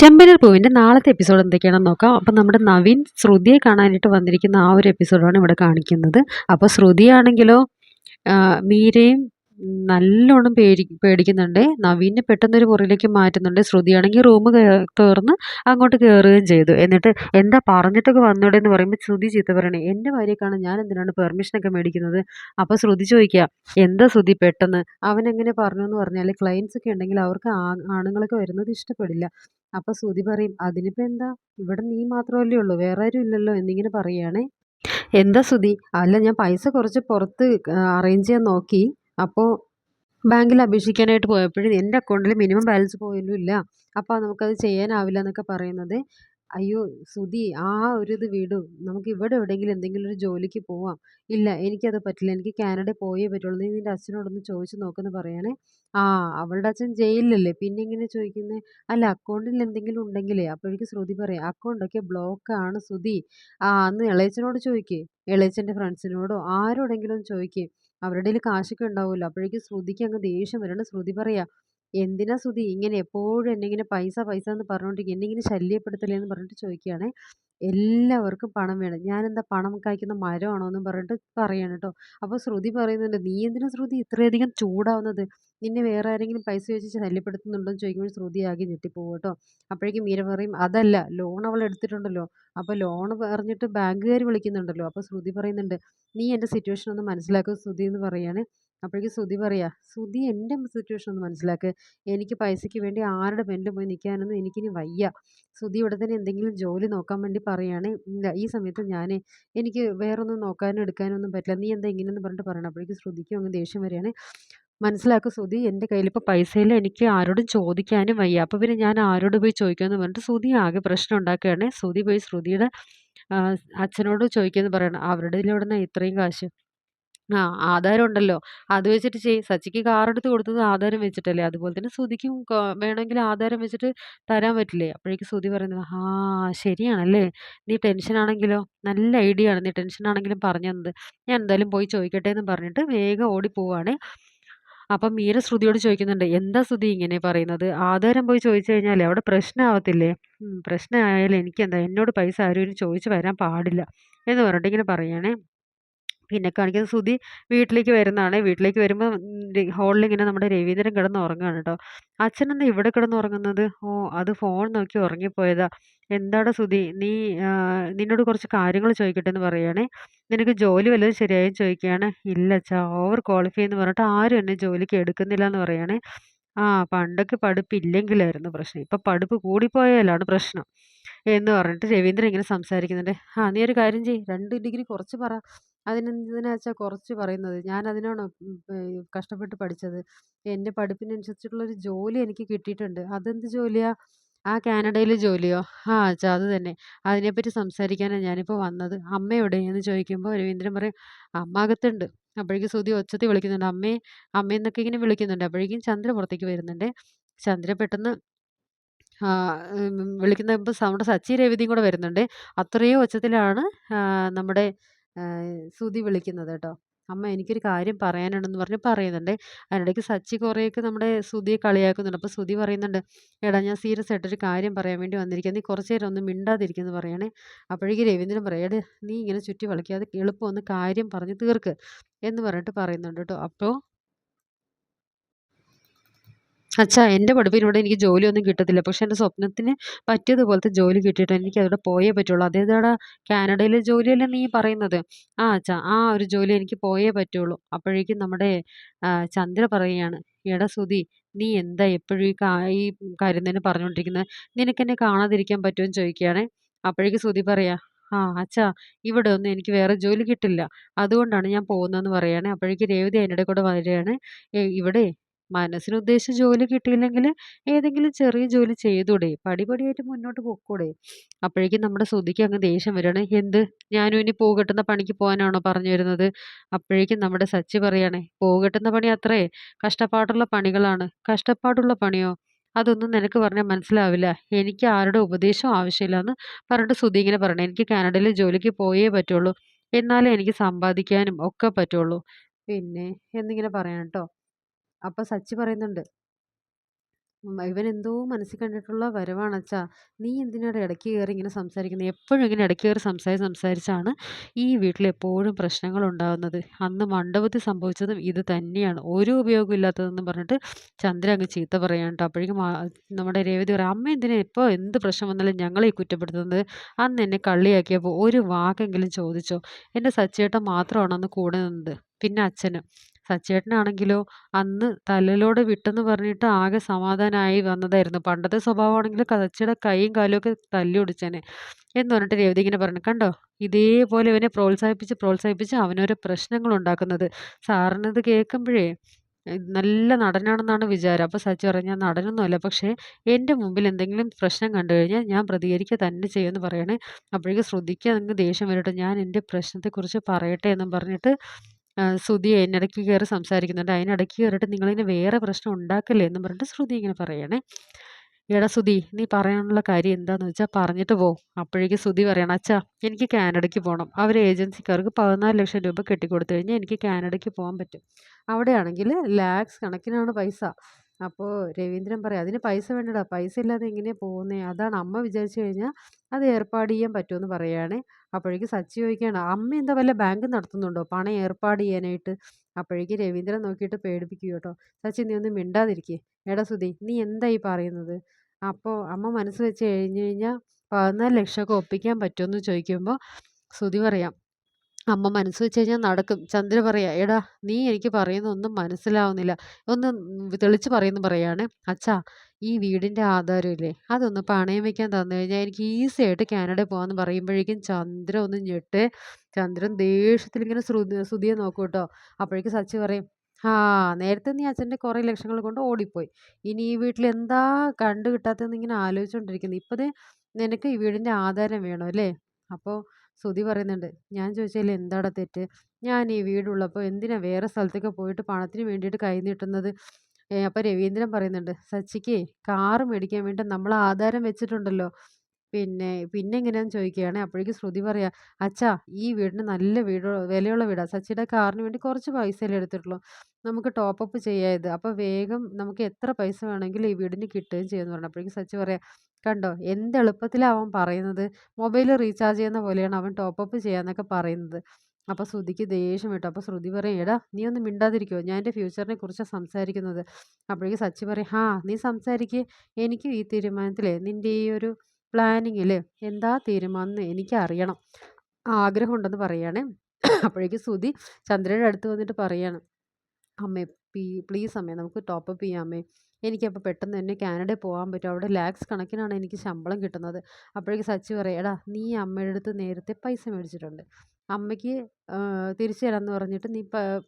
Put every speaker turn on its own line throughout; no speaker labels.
ചെമ്പനീർ പൂവിന്റെ നാളത്തെ എപ്പിസോഡ് എന്തൊക്കെയാണെന്ന് നോക്കാം. അപ്പം നമ്മുടെ നവീൻ ശ്രുതിയെ കാണാനായിട്ട് വന്നിരിക്കുന്ന ആ ഒരു എപ്പിസോഡാണ് ഇവിടെ കാണിക്കുന്നത്. അപ്പോൾ ശ്രുതിയാണെങ്കിലോ മീരയും നല്ലോണം പേടി പേടിക്കുന്നുണ്ട്. നവീനെ പെട്ടെന്നൊരു മുറിയിലേക്ക് മാറ്റുന്നുണ്ട്. ശ്രുതിയാണെങ്കിൽ റൂം തുറന്ന് അങ്ങോട്ട് കയറുകയും ചെയ്തു. എന്നിട്ട് എന്താ പറഞ്ഞിട്ടൊക്കെ വന്നോടെ എന്ന് പറയുമ്പോൾ ശ്രുതി ചീത്ത പറയണേ എന്റെ ഭാര്യക്കാണ് ഞാൻ എന്തിനാണ് പെർമിഷനൊക്കെ മേടിക്കുന്നത്? അപ്പോൾ ശ്രുതി ചോദിക്കുക എന്താ ശ്രുതി പെട്ടെന്ന്? അവൻ എങ്ങനെ പറഞ്ഞു എന്ന് പറഞ്ഞാൽ ക്ലയൻസ് ഒക്കെ ഉണ്ടെങ്കിൽ അവർക്ക് ആണുങ്ങളൊക്കെ വരുന്നത് ഇഷ്ടപ്പെടില്ല. അപ്പോൾ ശ്രുതി പറയും അതിനിപ്പോ എന്താ? ഇവിടെ നീ മാത്രമല്ലേ ഉള്ളൂ വേറെ ആരും ഇല്ലല്ലോ എന്നിങ്ങനെ പറയുകയാണേ എന്താ ശ്രുതി? അല്ല ഞാൻ പൈസ കുറച്ച് പുറത്ത് അറേഞ്ച് ചെയ്യാൻ നോക്കി. അപ്പോൾ ബാങ്കിൽ അപേക്ഷിക്കാനായിട്ട് പോയപ്പോഴും എന്റെ അക്കൗണ്ടിൽ മിനിമം ബാലൻസ് പോയൊന്നുമില്ല അപ്പോൾ നമുക്കത് ചെയ്യാനാവില്ല എന്നൊക്കെ പറയുന്നത്. അയ്യോ സുധി ആ ഒരു ഇത് വിടൂ. നമുക്ക് ഇവിടെ എവിടെയെങ്കിലും എന്തെങ്കിലും ഒരു ജോലിക്ക് പോവാം. ഇല്ല എനിക്കത് പറ്റില്ല. എനിക്ക് കാനഡയിൽ പോയേ പറ്റുള്ളൂ. നീ നിന്റെ അച്ഛനോടൊന്ന് ചോദിച്ചു നോക്കെന്ന് പറയണേ. ആ അവളുടെ അച്ഛൻ ജയിലിലല്ലേ. പിന്നെ ഇങ്ങനെ ചോദിക്കുന്നത് അല്ല അക്കൗണ്ടിൽ എന്തെങ്കിലും ഉണ്ടെങ്കിലേ. അപ്പോഴേക്ക് ശ്രുതി പറയാം അക്കൗണ്ടൊക്കെ ബ്ലോക്കാണ് സുധി ആ അന്ന് ഇളയച്ചനോട് ചോദിക്കേ. ഇളയച്ചന്റെ ഫ്രണ്ട്സിനോടോ ആരോടെങ്കിലും ചോദിക്കേ. അവരുടെ കയ്യിൽ കാശൊക്കെ ഉണ്ടാവുമല്ലോ. അപ്പോഴേക്കും ശ്രുതിക്ക് അങ്ങ് ദേഷ്യം വരണം ശ്രുതി പറയാ എന്തിനാ സുധി ഇങ്ങനെ എപ്പോഴും എന്നെ ഇങ്ങനെ പൈസ പൈസ എന്ന് പറഞ്ഞുകൊണ്ടിരിക്കും എന്നെ ഇങ്ങനെ ശല്യപ്പെടുത്തലേ എന്ന് പറഞ്ഞിട്ട് ചോദിക്കുകയാണേ എല്ലാവർക്കും പണം വേണം. ഞാനെന്താ പണം കായ്ക്കുന്ന മരമാണോ എന്നും പറഞ്ഞിട്ട് പറയാണ് കേട്ടോ അപ്പോൾ ശ്രുതി പറയുന്നുണ്ട് നീ എന്തിനാ ശ്രുതി ഇത്രയധികം ചൂടാവുന്നത്? നിന്നെ വേറെ ആരെങ്കിലും പൈസ ചോദിച്ച് ശല്യപ്പെടുത്തുന്നുണ്ടോ എന്ന് ചോദിക്കുമ്പോൾ ശ്രുതി ആകെ ഞെട്ടിപ്പോകും കേട്ടോ അപ്പോഴേക്കും മീര പറയും അതല്ല ലോൺ അവൾ എടുത്തിട്ടുണ്ടല്ലോ. അപ്പോൾ ലോൺ പറഞ്ഞിട്ട് ബാങ്കുകാർ വിളിക്കുന്നുണ്ടല്ലോ. അപ്പോൾ ശ്രുതി പറയുന്നുണ്ട് നീ എന്റെ സിറ്റുവേഷൻ ഒന്ന് മനസ്സിലാക്കുക ശ്രുതി എന്ന് പറയാണ്. അപ്പോഴേക്കും ശ്രുതി പറയാ ശ്രുതി എന്റെ സിറ്റുവേഷൻ ഒന്ന് മനസ്സിലാക്ക്. എനിക്ക് പൈസയ്ക്ക് വേണ്ടി ആരുടെ പെന്നിൽ പോയി നിൽക്കാനൊന്നും എനിക്കിനി വയ്യ. ശ്രുതി ഇവിടെ തന്നെ എന്തെങ്കിലും ജോലി നോക്കാൻ വേണ്ടി പറയാണ്. ഇല്ല ഈ സമയത്ത് ഞാൻ എനിക്ക് വേറൊന്നും നോക്കാനും എടുക്കാനും ഒന്നും പറ്റില്ല. നീ എന്താ ഇങ്ങനെയെന്ന് പറഞ്ഞിട്ട് പറയണം? അപ്പോഴേക്കും ശ്രുതിക്കും അങ്ങ് ദേഷ്യം വരികയാണ്. മനസ്സിലാക്കുക ശ്രുതി എന്റെ കയ്യിലിപ്പോൾ പൈസയില്ല. എനിക്ക് ആരോടും ചോദിക്കാനും വയ്യ. അപ്പോൾ പിന്നെ ഞാൻ ആരോട് പോയി ചോദിക്കാമെന്ന് പറഞ്ഞിട്ട് ശ്രുതി ആകെ പ്രശ്നം ഉണ്ടാക്കുകയാണ്. ശ്രുതി പോയി ശ്രുതിയുടെ അച്ഛനോട് ചോദിക്കുമെന്ന് പറയണം. അവരുടെ ഇതിലൂടെ ഇത്രയും കാശ്. ആ ആധാരം ഉണ്ടല്ലോ. അത് വെച്ചിട്ട് ചെയ് സച്ചിക്ക് കാർ എടുത്ത് കൊടുത്തത് ആധാരം വെച്ചിട്ടല്ലേ? അതുപോലെ തന്നെ ശ്രുതിക്കും വേണമെങ്കിൽ ആധാരം വെച്ചിട്ട് തരാൻ പറ്റില്ലേ? അപ്പോഴേക്കും ശ്രുതി പറയുന്നത് ആ ശരിയാണല്ലേ? നീ ടെൻഷൻ ആണെങ്കിലോ? നല്ല ഐഡിയ ആണ്. നീ ടെൻഷൻ ആണെങ്കിലും പറഞ്ഞു തന്നത്. ഞാൻ എന്തായാലും പോയി ചോദിക്കട്ടെ എന്ന് പറഞ്ഞിട്ട് വേഗം ഓടി പോവാണ്. അപ്പം മീര ശ്രുതിയോട് ചോദിക്കുന്നുണ്ട് എന്താ ശ്രുതി ഇങ്ങനെ പറയുന്നത്? ആധാരം പോയി ചോദിച്ചു കഴിഞ്ഞാൽ അവിടെ പ്രശ്നമാവത്തില്ലേ പ്രശ്നമായാലും എനിക്കെന്താ എന്നോട് പൈസ ആരും ചോദിച്ചു വരാൻ പാടില്ല എന്ന് പറഞ്ഞിട്ട് ഇങ്ങനെ പറയുകയാണേ. പിന്നെ കാണിക്കുന്നത് സുധി വീട്ടിലേക്ക് വരുന്നതാണ്. വീട്ടിലേക്ക് വരുമ്പോൾ ഹോളിൽ ഇങ്ങനെ നമ്മുടെ രവീന്ദ്രൻ കിടന്ന് ഉറങ്ങുകയാണ് കേട്ടോ. അച്ഛനെന്താ ഇവിടെ കിടന്ന് ഉറങ്ങുന്നത് ഓ അത് ഫോൺ നോക്കി ഉറങ്ങിപ്പോയതാ. എന്താടാ സുധി? നീ നിന്നോട് കുറച്ച് കാര്യങ്ങൾ ചോദിക്കട്ടെ എന്ന് പറയുകയാണേ നിനക്ക് ജോലി വല്ലതും ശരിയായും ചോദിക്കുകയാണ്. ഇല്ല അച്ഛാ ഓവർ ക്വാളിഫൈ എന്ന് പറഞ്ഞിട്ട് ആരും എന്നെ ജോലിക്ക് എടുക്കുന്നില്ല എന്ന് പറയുകയാണേ ആ പണ്ടൊക്കെ പഠിപ്പ് ഇല്ലെങ്കിലായിരുന്നു പ്രശ്നം. ഇപ്പം പഠിപ്പ് കൂടിപ്പോയാലാണ് പ്രശ്നം എന്ന് പറഞ്ഞിട്ട് രവീന്ദ്രൻ ഇങ്ങനെ സംസാരിക്കുന്നുണ്ട്. ആ നീ ഒരു കാര്യം ചെയ്യ്. രണ്ട് ഡിഗ്രി കുറച്ച് പറ. അതിനെന്തിനാ വെച്ചാൽ കുറച്ച് പറയുന്നത്? ഞാൻ അതിനാണോ കഷ്ടപ്പെട്ട് പഠിച്ചത്? എന്റെ പഠിപ്പിനനുസരിച്ചിട്ടുള്ളൊരു ജോലി എനിക്ക് കിട്ടിയിട്ടുണ്ട്. അതെന്ത് ജോലിയാ? ആ കാനഡയിലെ ജോലിയോ? ആ അച്ഛാ അത് തന്നെ. അതിനെപ്പറ്റി സംസാരിക്കാനാണ് ഞാനിപ്പോൾ വന്നത്. അമ്മ എവിടെ എന്ന് ചോദിക്കുമ്പോൾ രവീന്ദ്രൻ പറയും അമ്മ അകത്തുണ്ട് അപ്പോഴേക്കും സുധി ഒച്ചത്തിൽ വിളിക്കുന്നുണ്ട് അമ്മേ അമ്മയെന്നൊക്കെ ഇങ്ങനെ വിളിക്കുന്നുണ്ട്. അപ്പോഴേക്കും ചന്ദ്ര പുറത്തേക്ക് വരുന്നുണ്ട്. ചന്ദ്ര പെട്ടെന്ന് ആ, ഉം, വിളിക്കുന്നപ്പോൾ നമ്മുടെ സച്ചി രേവതിയും കൂടെ വരുന്നുണ്ട്. അത്രയും ഒച്ചത്തിലാണ് നമ്മുടെ സുധി വിളിക്കുന്നത് കേട്ടോ. അമ്മ എനിക്കൊരു കാര്യം പറയാനുണ്ടെന്ന് പറഞ്ഞ് പറയുന്നുണ്ട്. അതിനിടയ്ക്ക് സച്ചി കുറേയൊക്കെ നമ്മുടെ സുധിയെ കളിയാക്കുന്നുണ്ട്. അപ്പോൾ സുധി പറയുന്നുണ്ട് എടാ ഞാൻ സീരിയസ് ആയിട്ടൊരു കാര്യം പറയാൻ വേണ്ടി വന്നിരിക്കുന്നത് നീ കുറച്ച് നേരം ഒന്ന് മിണ്ടാതിരിക്കുന്നു പറയണേ. അപ്പോഴേക്കും രവീന്ദ്രൻ പറയാം എടേ നീ ഇങ്ങനെ ചുറ്റി വളയ്ക്കാതെ എളുപ്പം ഒന്ന് കാര്യം പറഞ്ഞ് തീർക്ക് എന്ന് പറഞ്ഞിട്ട് പറയുന്നുണ്ട് കേട്ടോ. അപ്പോൾ അച്ഛാ എന്റെ പഠിപ്പിനോട് എനിക്ക് ജോലിയൊന്നും കിട്ടത്തില്ല. പക്ഷെ എന്റെ സ്വപ്നത്തിന് പറ്റിയതുപോലത്തെ ജോലി കിട്ടിയിട്ട് എനിക്ക് അവിടെ പോയേ പറ്റുള്ളൂ. അതേതാടാ കാനഡയിലെ ജോലിയല്ലേ നീ പറയുന്നത്? ആ അച്ഛാ ആ ഒരു ജോലി എനിക്ക് പോയേ പറ്റുള്ളൂ. അപ്പോഴേക്കും നമ്മുടെ ചന്ദ്ര പറയുകയാണ് എടാ സുധി നീ എന്താ എപ്പോഴും ഈ കാ ഈ കാര്യം തന്നെ പറഞ്ഞുകൊണ്ടിരിക്കുന്നത് നിനക്കെന്നെ കാണാതിരിക്കാൻ പറ്റുമെന്ന് ചോദിക്കുകയാണ്. അപ്പോഴേക്കും സുധി പറയാ ആ അച്ഛാ ഇവിടെ ഒന്നും എനിക്ക് വേറെ ജോലി കിട്ടില്ല. അതുകൊണ്ടാണ് ഞാൻ പോകുന്നതെന്ന് പറയുകയാണ്. അപ്പോഴേക്കും രേവതി അതിന്റെ കൂടെ വരികയാണ് "ഏയ് ഇവിടെ മനസ്സിന് ഉദ്ദേശിച്ച ജോലി കിട്ടിയില്ലെങ്കിൽ ഏതെങ്കിലും ചെറിയ ജോലി ചെയ്തൂടെ പടിപടിയായിട്ട് മുന്നോട്ട് പൊക്കൂടെ. അപ്പോഴേക്കും നമ്മുടെ ശ്രുതിക്ക് അങ്ങ് ദേഷ്യം വരികയാണ്. എന്ത്? ഞാനും ഇനി പോകട്ടുന്ന പണിക്ക് പോകാനാണോ പറഞ്ഞു വരുന്നത്? അപ്പോഴേക്കും നമ്മുടെ സച്ചി പറയണേ പോകട്ടുന്ന പണി അത്രേ കഷ്ടപ്പാടുള്ള പണികളാണ്. കഷ്ടപ്പാടുള്ള പണിയോ? അതൊന്നും നിനക്ക് പറഞ്ഞാൽ മനസ്സിലാവില്ല. എനിക്ക് ആരുടെ ഉപദേശവും ആവശ്യമില്ല എന്ന് പറഞ്ഞിട്ട് ശ്രുതി ഇങ്ങനെ പറയണേ എനിക്ക് കാനഡയിൽ ജോലിക്ക് പോയേ പറ്റുള്ളൂ. എന്നാലേ എനിക്ക് സമ്പാദിക്കാനും ഒക്കെ പറ്റുള്ളൂ. പിന്നെ എന്നിങ്ങനെ പറയാം കേട്ടോ. അപ്പൊ സച്ചി പറയുന്നുണ്ട് ഇവൻ എന്തോ മനസ്സിൽ കണ്ടിട്ടുള്ള വരവാണ് അച്ഛാ. നീ എന്തിനാണ് ഇടയ്ക്ക് കയറി ഇങ്ങനെ സംസാരിക്കുന്നത്? എപ്പോഴും ഇങ്ങനെ ഇടയ്ക്ക് കയറി സംസാരിച്ച് സംസാരിച്ചാണ് ഈ വീട്ടിൽ എപ്പോഴും പ്രശ്നങ്ങൾ ഉണ്ടാകുന്നത് അന്ന് മണ്ഡപത്തിൽ സംഭവിച്ചതും ഇത് തന്നെയാണ്. ഒരു ഉപയോഗം ഇല്ലാത്തതെന്ന് പറഞ്ഞിട്ട് ചന്ദ്ര അങ്ങ് ചീത്ത പറയാൻ കേട്ടോ. അപ്പോഴേക്കും നമ്മുടെ രേവതി പറയാം അമ്മ എന്തിനാ? ഇപ്പോൾ എന്ത് പ്രശ്നം വന്നാലും ഞങ്ങളെ കുറ്റപ്പെടുത്തുന്നത്? അന്ന് എന്നെ കള്ളിയാക്കിയപ്പോൾ ഒരു വാക്കെങ്കിലും ചോദിച്ചോ? എന്റെ സച്ചേട്ടൻ മാത്രമാണ് അന്ന് കൂടെ നിന്നത്. പിന്നെ അച്ഛന് സച്ചേട്ടനാണെങ്കിലോ അന്ന് തലലോട് വിട്ടെന്ന് പറഞ്ഞിട്ട് ആകെ സമാധാനമായി വന്നതായിരുന്നു. പണ്ടത്തെ സ്വഭാവമാണെങ്കിൽ കച്ചയുടെ കൈയും കാലും ഒക്കെ തല്ലി ഒടിച്ചേനെ എന്ന് പറഞ്ഞിട്ട് രേവതി ഇങ്ങനെ പറഞ്ഞു. കണ്ടോ? ഇതേപോലെ ഇവനെ പ്രോത്സാഹിപ്പിച്ച് പ്രോത്സാഹിപ്പിച്ച് അവനൊരു പ്രശ്നങ്ങൾ ഉണ്ടാക്കുന്നത് സാറിനത് കേൾക്കുമ്പോഴേ നല്ല നടനാണെന്നാണ് വിചാരം. അപ്പോൾ സച്ചി ഞാൻ നടനൊന്നുമല്ല പക്ഷേ എന്റെ മുമ്പിൽ എന്തെങ്കിലും പ്രശ്നം കണ്ടു കഴിഞ്ഞാൽ ഞാൻ പ്രതികരിക്കുക തന്നെ ചെയ്യുമെന്ന് പറയണേ. അപ്പോഴേക്കും ശ്രദ്ധിക്കുക നിങ്ങൾക്ക് ദേഷ്യം വരട്ടെ. ഞാൻ എന്റെ പ്രശ്നത്തെക്കുറിച്ച് പറയട്ടെ എന്നും പറഞ്ഞിട്ട് ശ്രുതി എന്നിടയ്ക്ക് കയറി സംസാരിക്കുന്നുണ്ട്. അതിനിടയ്ക്ക് കയറിയിട്ട് നിങ്ങളിങ്ങനെ വേറെ പ്രശ്നം ഉണ്ടാക്കല്ലേ എന്ന് പറഞ്ഞിട്ട് ശ്രുതി ഇങ്ങനെ പറയണേ. എടാ സുധി നീ പറയാനുള്ള കാര്യം എന്താണെന്ന് വെച്ചാൽ പറഞ്ഞിട്ട് പോ. അപ്പോഴേക്ക് സുധി പറയണം അച്ഛാ എനിക്ക് കാനഡയ്ക്ക് പോകണം അവർ ഏജൻസിക്കാർക്ക് പതിനാല് ലക്ഷം രൂപ കെട്ടിക്കൊടുത്തു കഴിഞ്ഞാൽ എനിക്ക് കാനഡയ്ക്ക് പോകാൻ പറ്റും. അവിടെയാണെങ്കിൽ ലാക്സ് കണക്കിനാണ് പൈസ. അപ്പോൾ രവീന്ദ്രൻ പറയും അതിന് പൈസ വേണ്ടടാ പൈസ ഇല്ലാതെ എങ്ങനെയാണ് പോകുന്നത് അതാണ് അമ്മ വിചാരിച്ചു കഴിഞ്ഞാൽ അത് ഏർപ്പാട് ചെയ്യാൻ പറ്റുമെന്ന് പറയുകയാണ് അപ്പോഴേക്ക് സച്ചി ചോദിക്കുകയാണ് അമ്മ എന്താ വല്ല ബാങ്ക് നടത്തുന്നുണ്ടോ? പണം ഏർപ്പാട് ചെയ്യാനായിട്ട്? അപ്പോഴേക്ക് രവീന്ദ്രൻ നോക്കിയിട്ട് പേടിപ്പിക്കുക കേട്ടോ. സച്ചി നീ ഒന്നും മിണ്ടാതിരിക്കേ. എടാ സുധി നീ എന്തായി പറയുന്നത്? അപ്പോൾ അമ്മ മനസ്സ് വെച്ച് കഴിഞ്ഞ് കഴിഞ്ഞാൽ പതിനാല് ലക്ഷമൊക്കെ ഒപ്പിക്കാൻ പറ്റുമെന്ന് ചോദിക്കുമ്പോൾ സുധി പറയാം അമ്മ മനസ്സ് വെച്ച് കഴിഞ്ഞാൽ നടക്കും. ചന്ദ്ര പറയാ എടാ നീ എനിക്ക് പറയുന്നൊന്നും മനസ്സിലാവുന്നില്ല. ഒന്ന് തെളിച്ച് പറയുന്നു പറയാണ് അച്ഛാ ഈ വീടിന്റെ ആധാരമില്ലേ അതൊന്ന് പണയം വെക്കാൻ തന്നു കഴിഞ്ഞാൽ എനിക്ക് ഈസി ആയിട്ട് കാനഡ പോകാമെന്ന് പറയുമ്പോഴേക്കും ചന്ദ്ര ഒന്ന് ഞെട്ട് ചന്ദ്രൻ ദേഷ്യത്തിൽ ഇങ്ങനെ ശ്രുതി ശ്രുതിയെ നോക്കൂ കേട്ടോ. അപ്പോഴേക്കും സച്ചി പറയും ആ നേരത്തെ നീ അച്ഛന്റെ കുറേ ലക്ഷങ്ങൾ കൊണ്ട് ഓടിപ്പോയി. ഇനി ഈ വീട്ടിൽ എന്താ കണ്ടു കിട്ടാത്തതെന്ന് ഇങ്ങനെ ആലോചിച്ചുകൊണ്ടിരിക്കുന്നു ഇപ്പോഴേ നിനക്ക് ഈ വീടിന്റെ ആധാരം വേണം അല്ലേ? അപ്പോൾ ശ്രുതി പറയുന്നുണ്ട് ഞാൻ ചോദിച്ചാൽ എന്താടാ തെറ്റ്? ഞാൻ ഈ വീടുള്ളപ്പോൾ എന്തിനാ വേറെ സ്ഥലത്തൊക്കെ പോയിട്ട് പണത്തിന് വേണ്ടിയിട്ട് കൈ നീട്ടുന്നത്? അപ്പോൾ രവീന്ദ്രൻ പറയുന്നുണ്ട് സച്ചിക്ക് കാറ് മേടിക്കാൻ വേണ്ടി നമ്മൾ ആധാരം വെച്ചിട്ടുണ്ടല്ലോ. പിന്നെ പിന്നെ എങ്ങനെയാന്ന് ചോദിക്കുകയാണ് അപ്പോഴേക്കും ശ്രുതി പറയാ അച്ഛാ ഈ വീടിന് നല്ല വീട് വിലയുള്ള വീടാ. സച്ചിയുടെ കാറിന് വേണ്ടി കുറച്ച് പൈസയല്ലേ എടുത്തിട്ടുള്ളൂ. നമുക്ക് ടോപ്പ് അപ്പ് ചെയ്യാത് അപ്പോൾ വേഗം നമുക്ക് എത്ര പൈസ വേണമെങ്കിലും ഈ വീടിന് കിട്ടുകയും ചെയ്യുമെന്ന് പറഞ്ഞു. അപ്പോഴേക്കും സച്ചി പറയാ കണ്ടോ എന്ത് എളുപ്പത്തിലാണ് അവൻ പറയുന്നത്? മൊബൈൽ റീചാർജ് ചെയ്യുന്ന പോലെയാണ് അവൻ ടോപ്പ് അപ്പ് ചെയ്യാന്നൊക്കെ പറയുന്നത്. അപ്പോൾ ശ്രുതിക്ക് ദേഷ്യം വിട്ടു അപ്പോൾ ശ്രുതി പറയും എടാ നീ ഒന്ന് മിണ്ടാതിരിക്കുമോ ഞാൻ എന്റെ ഫ്യൂച്ചറിനെ കുറിച്ച് സംസാരിക്കുന്നത്. അപ്പോഴേക്കും സച്ചി പറയും ഹാ നീ സംസാരിക്കുക എനിക്കും ഈ തീരുമാനത്തിലേ നിന്റെ ഈ ഒരു പ്ലാനിങ്ങിൽ എന്താ തീരുമാനം എനിക്കറിയണം. ആഗ്രഹമുണ്ടെന്ന് പറയാണ്. അപ്പോഴേക്കും സുതി ചന്ദ്രയുടെ അടുത്ത് വന്നിട്ട് പറയാണ് അമ്മേ പ്ലീസ് അമ്മേ നമുക്ക് ടോപ്പപ്പ് ചെയ്യാം അമ്മേ. എനിക്കപ്പോൾ പെട്ടെന്ന് തന്നെ കാനഡയിൽ പോകാൻ പറ്റും. അവിടെ ലാക്സ് കണക്കിനാണ് എനിക്ക് ശമ്പളം കിട്ടുന്നത്. അപ്പോഴേക്കും സച്ചി പറയടാ നീ അമ്മയുടെ അടുത്ത് നേരത്തെ പൈസ മേടിച്ചിട്ടുണ്ട്. അമ്മയ്ക്ക് തിരിച്ചു തരാമെന്ന് പറഞ്ഞിട്ട് നീ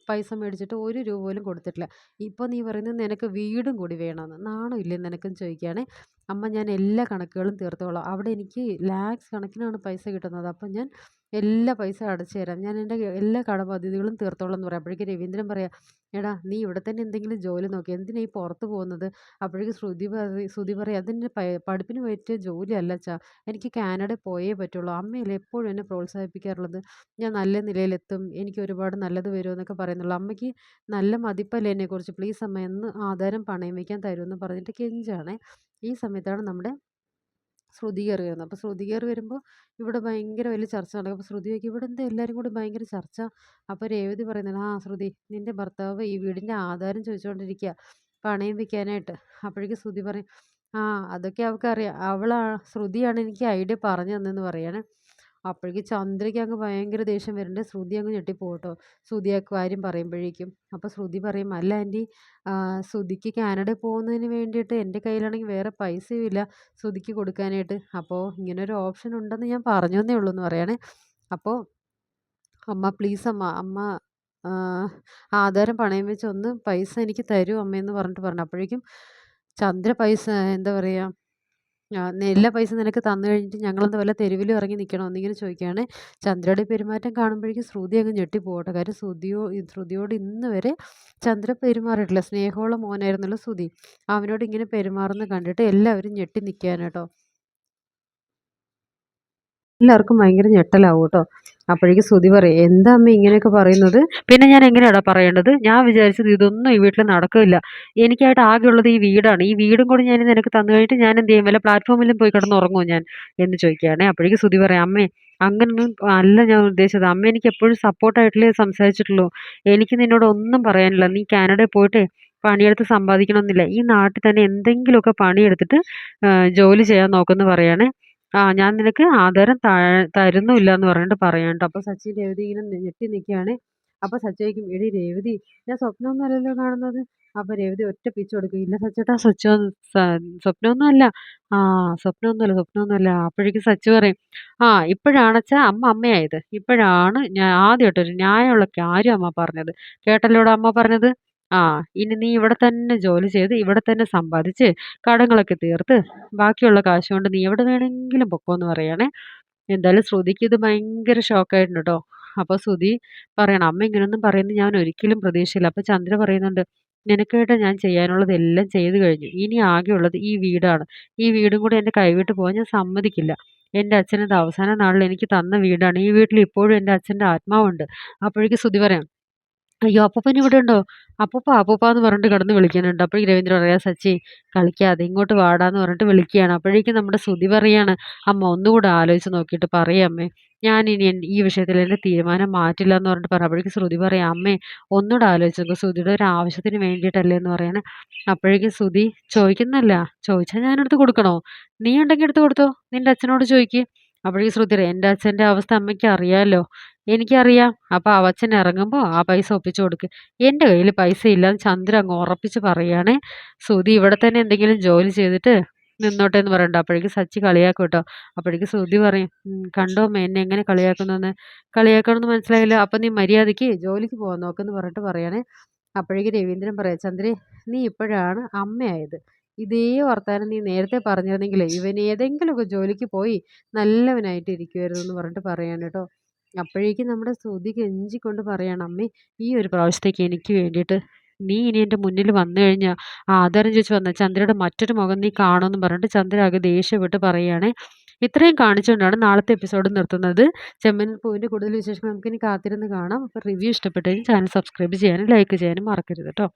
പൈസ മേടിച്ചിട്ട് ഒരു രൂപ പോലും കൊടുത്തിട്ടില്ല. ഇപ്പോൾ നീ പറയുന്നത് നിനക്ക് വീടും കൂടി വേണമെന്ന് നാണം ഇല്ലേ നിനക്കും ചോദിക്കുകയാണേ അമ്മ ഞാൻ എല്ലാ കണക്കുകളും തീർത്തോളാം. അവിടെ എനിക്ക് ലാക്സ് കണക്കിനാണ് പൈസ കിട്ടുന്നത്. അപ്പം ഞാൻ എല്ലാ പൈസ അടച്ചു തരാം. ഞാൻ എന്റെ എല്ലാ കടബാധ്യതകളും തീർത്തോളാം എന്ന് പറയാം. അപ്പോഴേക്കും രവീന്ദ്രൻ പറയാം എടാ നീ ഇവിടെ തന്നെ എന്തെങ്കിലും ജോലി നോക്കി. എന്തിനാ ഈ പുറത്ത് പോകുന്നത്? അപ്പോഴേക്കും ശ്രുതി പറയും ശ്രുതി പറയും അതിന്റെ പഠിപ്പിന് പറ്റിയ ജോലിയല്ല ചാ എനിക്ക് കാനഡ പോയേ പറ്റുള്ളൂ. അമ്മയല്ലേ എപ്പോഴും എന്നെ പ്രോത്സാഹിപ്പിക്കാറുള്ളത്? ഞാൻ നല്ല നിലയിലെത്തും എനിക്ക് ഒരുപാട് നല്ലത് വരുമെന്നൊക്കെ പറയുന്നുള്ളൂ. അമ്മയ്ക്ക് നല്ല മതിപ്പല്ലേ എന്നെക്കുറിച്ച്? പ്ലീസ് അമ്മ എന്ന് ആധാരം പണയം വയ്ക്കാൻ തരുമെന്ന് പറഞ്ഞിട്ട് കെഞ്ചാണ്. ഈ സമയത്താണ് നമ്മുടെ ശ്രുതി കയറി വരുന്നത്. അപ്പോൾ ശ്രുതി കയറി വരുമ്പോൾ ഇവിടെ ഭയങ്കര വലിയ ചർച്ച നടക്കും അപ്പോൾ ശ്രുതി ചോദിക്കും ഇവിടെ എന്താ എല്ലാവരും കൂടി ഭയങ്കര ചർച്ച? അപ്പോൾ രേവതി പറയുന്നത് ആ ശ്രുതി നിന്റെ ഭർത്താവ് ഈ വീടിന്റെ ആധാരം ചോദിച്ചുകൊണ്ടിരിക്കുക പണയം വെക്കാനായിട്ട്. അപ്പോഴേക്കും ശ്രുതി പറയും ആ അതൊക്കെ അവൾക്കറിയാം. അവളാ ശ്രുതിയാണ് എനിക്ക് ഐഡിയ പറഞ്ഞു തന്നെന്ന് പറയാണ്. അപ്പോഴേക്കും ചന്ദ്രയ്ക്ക് അങ്ങ് ഭയങ്കര ദേഷ്യം വരുന്നുണ്ട് ശ്രുതി അങ്ങ് ഞെട്ടിപ്പോട്ടോ ശ്രുതിയൊക്കെ കാര്യം പറയുമ്പോഴേക്കും. അപ്പോൾ ശ്രുതി പറയും അല്ല ആന്റി ശ്രുതിക്ക് കാനഡ പോകുന്നതിന് വേണ്ടിയിട്ട് എന്റെ കയ്യിലാണെങ്കിൽ വേറെ പൈസയും ഇല്ല ശ്രുതിക്ക് കൊടുക്കാനായിട്ട്. അപ്പോൾ ഇങ്ങനൊരു ഓപ്ഷൻ ഉണ്ടെന്ന് ഞാൻ പറഞ്ഞു എന്നേ ഉള്ളൂ എന്ന് പറയണേ. അപ്പോൾ അമ്മ പ്ലീസ് അമ്മ അമ്മ ആധാരം പണയം വെച്ച് ഒന്ന് പൈസ എനിക്ക് തരൂ അമ്മയെന്ന് പറഞ്ഞിട്ട് പറഞ്ഞു. അപ്പോഴേക്കും ചന്ദ്ര പൈസ എന്താ പറയുക എല്ലാ പൈസ നിനക്ക് തന്നു കഴിഞ്ഞിട്ട് ഞങ്ങളെന്താ വല്ല തെരുവിലും ഇറങ്ങി നിൽക്കണോ എന്നിങ്ങനെ ചോദിക്കുകയാണ്. ചന്ദ്രയുടെ പെരുമാറ്റം കാണുമ്പോഴേക്കും ശ്രുതി അങ്ങ് ഞെട്ടിപ്പോട്ടെ കാര്യം ശ്രുതിയോ ശ്രുതിയോട് ഇന്ന് വരെ ചന്ദ്ര പെരുമാറിയിട്ടില്ല. സ്നേഹമുള്ള മോനായിരുന്നല്ലോ ശ്രുതി. അവനോട് ഇങ്ങനെ പെരുമാറുന്ന കണ്ടിട്ട് എല്ലാവരും ഞെട്ടി നിൽക്കാനാട്ടോ എല്ലാവർക്കും ഭയങ്കര ഞെട്ടലാവും കേട്ടോ. അപ്പോഴേക്കും ശ്രുതി പറയും എന്താ അമ്മ ഇങ്ങനെയൊക്കെ പറയുന്നത്? പിന്നെ ഞാൻ എങ്ങനെയാടാ പറയേണ്ടത്? ഞാൻ വിചാരിച്ചത് ഇതൊന്നും ഈ വീട്ടിൽ നടക്കില്ല. എനിക്കായിട്ട് ആകെയുള്ളത് ഈ വീടാണ്. ഈ വീടും കൂടി ഞാൻ നിനക്ക് തന്നു കഴിഞ്ഞിട്ട് ഞാൻ എന്ത് ചെയ്യും? വല്ല പ്ലാറ്റ്ഫോമിലും പോയി കിടന്ന് ഉറങ്ങുമോ ഞാൻ? എന്ന് ചോദിക്കുകയാണേ. അപ്പോഴേക്കും ശ്രുതി പറയാം അമ്മേ അങ്ങനൊന്നും അല്ല ഞാൻ ഉദ്ദേശിച്ചത്. അമ്മ എനിക്ക് എപ്പോഴും സപ്പോർട്ടായിട്ടല്ലേ സംസാരിച്ചിട്ടുള്ളൂ. എനിക്ക് നിന്നോട് ഒന്നും പറയാനില്ല. നീ കാനഡയിൽ പോയിട്ട് പണിയെടുത്ത് സമ്പാദിക്കണമെന്നില്ല. ഈ നാട്ടിൽ തന്നെ എന്തെങ്കിലുമൊക്കെ പണിയെടുത്തിട്ട് ജോലി ചെയ്യാൻ നോക്കുമെന്ന് പറയാണ്. ആ ഞാൻ നിനക്ക് ആധാരം തരുന്നില്ല എന്ന് പറഞ്ഞിട്ട് പറയാം കേട്ടോ. അപ്പോൾ സച്ചി രേവതി ഇങ്ങനെ ഞെട്ടി നിൽക്കുകയാണ് അപ്പോൾ സച്ചി ചോദിക്കും എടി രേവതി ഞാൻ സ്വപ്നമൊന്നും അല്ലല്ലോ കാണുന്നത്? അപ്പോൾ രേവതി ഒറ്റ പിച്ച് കൊടുക്കും ഇല്ല സച്ചേട്ടാ സ്വച്ഛ സ്വപ്നമൊന്നും അല്ല ആ സ്വപ്നമൊന്നുമല്ല സ്വപ്നമൊന്നുമല്ല. അപ്പോഴേക്കും സച്ചു പറയും ആ ഇപ്പോഴാണച്ചാ അമ്മ അമ്മയായത്. ഇപ്പോഴാണ് ഞാൻ ആദ്യമായിട്ടൊരു ന്യായമുള്ള കാര്യം അമ്മ പറഞ്ഞത്. കേട്ടല്ലോടാ അമ്മ പറഞ്ഞത്? ആ ഇനി നീ ഇവിടെ തന്നെ ജോലി ചെയ്ത് ഇവിടെ തന്നെ സമ്പാദിച്ച് കടങ്ങളൊക്കെ തീർത്ത് ബാക്കിയുള്ള കാശ് കൊണ്ട് നീ എവിടെ വേണമെങ്കിലും പൊക്കോന്ന് പറയണേ. എന്തായാലും ശ്രുതിക്ക് ഇത് ഭയങ്കര ഷോക്കായിട്ടുണ്ട് കേട്ടോ അപ്പോൾ ശ്രുതി പറയണം അമ്മ ഇങ്ങനൊന്നും പറയുന്നത് ഞാൻ ഒരിക്കലും പ്രതീക്ഷയില്ല അപ്പോൾ ചന്ദ്ര പറയുന്നുണ്ട് നിനക്കായിട്ട് ഞാൻ ചെയ്യാനുള്ളതെല്ലാം ചെയ്തു കഴിഞ്ഞു. ഇനി ആകെയുള്ളത് ഈ വീടാണ്. ഈ വീടും കൂടി എന്റെ കൈവിട്ട് പോകാൻ ഞാൻ സമ്മതിക്കില്ല. എന്റെ അച്ഛനത് അവസാന നാളിൽ എനിക്ക് തന്ന വീടാണ്. ഈ വീട്ടിൽ ഇപ്പോഴും എന്റെ അച്ഛന്റെ ആത്മാവുണ്ട്. അപ്പോഴേക്കും ശ്രുതി പറയാം അയ്യോ അപ്പൂപ്പൻ ഇവിടെ ഉണ്ടോ? അപ്പൂപ്പ അപ്പൂപ്പ എന്ന് പറഞ്ഞിട്ട് കിടന്ന് വിളിക്കുന്നുണ്ട്. അപ്പോഴേക്കും രവീന്ദ്രൻ പറയാ സച്ചി കളിക്കാതെ ഇങ്ങോട്ട് വാടാന്ന് പറഞ്ഞിട്ട് വിളിക്കുകയാണ്. അപ്പോഴേക്കും നമ്മുടെ ശ്രുതി പറയാണ് അമ്മ ഒന്നുകൂടെ ആലോചിച്ച് നോക്കിയിട്ട് പറയാമ്മേ ഞാൻ ഇനി ഈ വിഷയത്തിൽ എന്റെ തീരുമാനം മാറ്റില്ല എന്ന് പറഞ്ഞിട്ട് പറയാം അപ്പോഴേക്കും ശ്രുതി പറയാം അമ്മേ ഒന്നുകൂടെ ആലോചിച്ച് നോക്കുക ശ്രുതിയുടെ ഒരു ആവശ്യത്തിന് വേണ്ടിയിട്ടല്ലേ എന്ന് പറയണേ. അപ്പോഴേക്കും ശ്രുതി ചോദിക്കുന്നല്ല ചോദിച്ചാൽ ഞാനെടുത്ത് കൊടുക്കണോ? നീ ഉണ്ടെങ്കിൽ എടുത്ത് കൊടുത്തോ? നിന്റെ അച്ഛനോട് ചോദിക്ക്. അപ്പോഴേക്കും ശ്രുതി എന്റെ അച്ഛന്റെ അവസ്ഥ അമ്മയ്ക്ക് അറിയാമല്ലോ എനിക്കറിയാം. അപ്പോൾ അച്ഛൻ ഇറങ്ങുമ്പോൾ ആ പൈസ ഒപ്പിച്ചു കൊടുക്കുക എന്റെ കയ്യിൽ പൈസ ഇല്ലാന്ന് ചന്ദ്ര അങ്ങ് ഉറപ്പിച്ച് പറയുകയാണേ. ശ്രുതി ഇവിടെ തന്നെ എന്തെങ്കിലും ജോലി ചെയ്തിട്ട് നിന്നോട്ടെ എന്ന് പറയണ്ട അപ്പോഴേക്കും സച്ചി കളിയാക്കും കേട്ടോ. അപ്പോഴേക്കും ശ്രുതി പറയും കണ്ടോ എന്നെ എങ്ങനെ കളിയാക്കുന്നതെന്ന് കളിയാക്കണമെന്ന് മനസ്സിലായില്ല. അപ്പം നീ മര്യാദയ്ക്ക് ജോലിക്ക് പോകാൻ നോക്കെന്ന് പറഞ്ഞിട്ട് പറയണേ. അപ്പോഴേക്കും രവീന്ദ്രൻ പറയാം ചന്ദ്രേ നീ ഇപ്പോഴാണ് അമ്മയായത്. ഇതേ വർത്താനം നീ നേരത്തെ പറഞ്ഞിരുന്നെങ്കിൽ ഇവൻ ഏതെങ്കിലുമൊക്കെ ജോലിക്ക് പോയി നല്ലവനായിട്ട് ഇരിക്കുമായിരുന്നു എന്ന് പറഞ്ഞിട്ട് പറയാണ് കേട്ടോ. അപ്പോഴേക്കും നമ്മുടെ ശ്രുതി കെഞ്ചിക്കൊണ്ട് പറയാണ് അമ്മേ ഈ ഒരു പ്രാവശ്യത്തേക്ക് എനിക്ക് വേണ്ടിയിട്ട് നീ ഇനി എന്റെ മുന്നിൽ വന്നു കഴിഞ്ഞാൽ ആധാരം ചോദിച്ച് വന്ന ചന്ദ്രയുടെ മറ്റൊരു മുഖം നീ കാണുമെന്ന് പറഞ്ഞിട്ട് ചന്ദ്ര ആകെ ദേഷ്യപ്പെട്ട് പറയുകയാണ്. ഇത്രയും കാണിച്ചുകൊണ്ടാണ് നാളത്തെ എപ്പിസോഡ് നിർത്തുന്നത്. ചെമ്മൻ പൂവിന്റെ കൂടുതൽ വിശേഷങ്ങൾ നമുക്കിനി കാത്തിരുന്ന് കാണാം. അപ്പോൾ റിവ്യൂ ഇഷ്ടപ്പെട്ടെങ്കിൽ ചാനൽ സബ്സ്ക്രൈബ് ചെയ്യാനും ലൈക്ക് ചെയ്യാനും മറക്കരുത് കേട്ടോ.